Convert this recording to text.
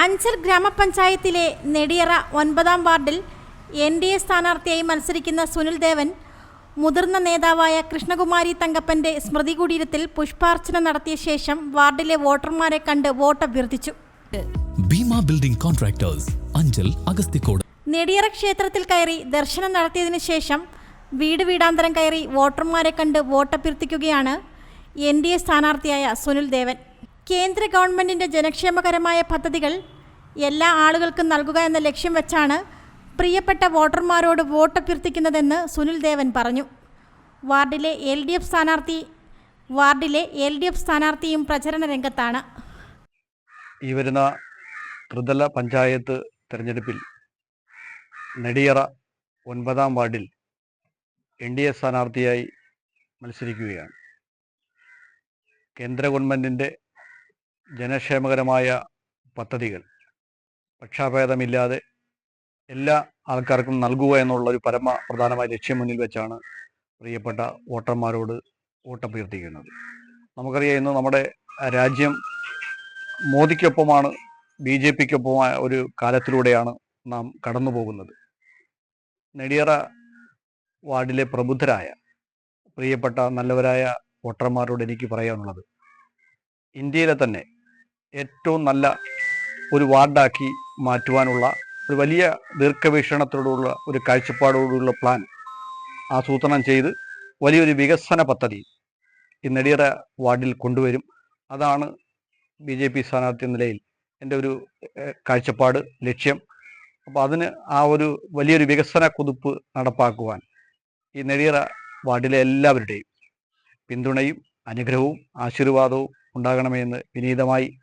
അഞ്ചൽ ഗ്രാമപഞ്ചായത്തിലെ നെടിയറ ഒൻപതാം വാർഡിൽ എൻ ഡി എ സ്ഥാനാർത്ഥിയായി മത്സരിക്കുന്ന സുനിൽ ദേവൻ മുതിർന്ന നേതാവായ കൃഷ്ണകുമാരി തങ്കപ്പന്റെ സ്മൃതി കുടീരത്തിൽ പുഷ്പാർച്ചന നടത്തിയ ശേഷം വാർഡിലെ വോട്ടർമാരെ കണ്ട് വോട്ട് അഭ്യർത്ഥിച്ചു ഭീമ ബിൽഡിംഗ് കോൺട്രാക്ടേഴ്സ് അഞ്ചൽ അഗസ്തിക്കോട്. നെടിയറ ക്ഷേത്രത്തിൽ കയറി ദർശനം നടത്തിയതിനു ശേഷം വീട് വീടാന്തരം കയറി വോട്ടർമാരെ കണ്ട് വോട്ടഭ്യർത്ഥിക്കുകയാണ് എൻ ഡി എ സ്ഥാനാർത്ഥിയായ സുനിൽ ദേവൻ. കേന്ദ്ര ഗവൺമെന്റിന്റെ ജനക്ഷേമകരമായ പദ്ധതികൾ എല്ലാ ആളുകൾക്കും നൽകുക എന്ന ലക്ഷ്യം വെച്ചാണ് പ്രിയപ്പെട്ട വോട്ടർമാരോട് വോട്ടഭ്യർത്ഥിക്കുന്നതെന്ന് സുനിൽ ദേവൻ പറഞ്ഞു. വാർഡിലെ എൽ ഡി എഫ് സ്ഥാനാർത്ഥി വാർഡിലെ എൽ ഡി എഫ് സ്ഥാനാർത്ഥിയും പ്രചരണ രംഗത്താണ്. ഈ വരുന്ന ത്രിതല പഞ്ചായത്ത് തെരഞ്ഞെടുപ്പിൽ നെടിയറ ഒൻപതാം വാർഡിൽ എൻ ഡി എ സ്ഥാനാർത്ഥിയായി മത്സരിക്കുകയാണ്. കേന്ദ്ര ഗവൺമെന്റിന്റെ ജനക്ഷേമകരമായ പദ്ധതികൾ. പക്ഷാഭേദമില്ലാതെ എല്ലാ ആൾക്കാർക്കും നൽകുക എന്നുള്ള ഒരു പരമ പ്രധാനമായ ലക്ഷ്യം മുന്നിൽ വെച്ചാണ് പ്രിയപ്പെട്ട വോട്ടർമാരോട് വോട്ടഭ്യർത്ഥിക്കുന്നത്. നമുക്കറിയാം ഇന്ന് നമ്മുടെ രാജ്യം മോദിക്കൊപ്പമാണ് ബി ജെ പിക്കൊപ്പമായ ഒരു കാലത്തിലൂടെയാണ് നാം കടന്നു പോകുന്നത് നെടിയറ വാർഡിലെ പ്രബുദ്ധരായ പ്രിയപ്പെട്ട നല്ലവരായ വോട്ടർമാരോട് എനിക്ക് പറയാനുള്ളത് ഇന്ത്യയിലെ തന്നെ ഏറ്റവും നല്ല ഒരു വാർഡാക്കി മാറ്റുവാനുള്ള ഒരു വലിയ ദീർഘവീക്ഷണത്തോടുള്ള ഒരു കാഴ്ചപ്പാടോടുള്ള പ്ലാൻ ആസൂത്രണം ചെയ്ത് വലിയൊരു വികസന പദ്ധതി ഈ നെടിയറ വാർഡിൽ കൊണ്ടുവരും. അതാണ് ബി ജെ പി സ്ഥാനാർത്ഥി നിലയിൽ എന്റെ ഒരു കാഴ്ചപ്പാട് ലക്ഷ്യം. അപ്പോൾ അതിന് ആ ഒരു വലിയൊരു വികസന കുതിപ്പ് നടപ്പാക്കുവാൻ ഈ നെടിയറ വാർഡിലെ എല്ലാവരുടെയും പിന്തുണയും അനുഗ്രഹവും ആശീർവാദവും ഉണ്ടാകണമെന്ന് വിനീതമായി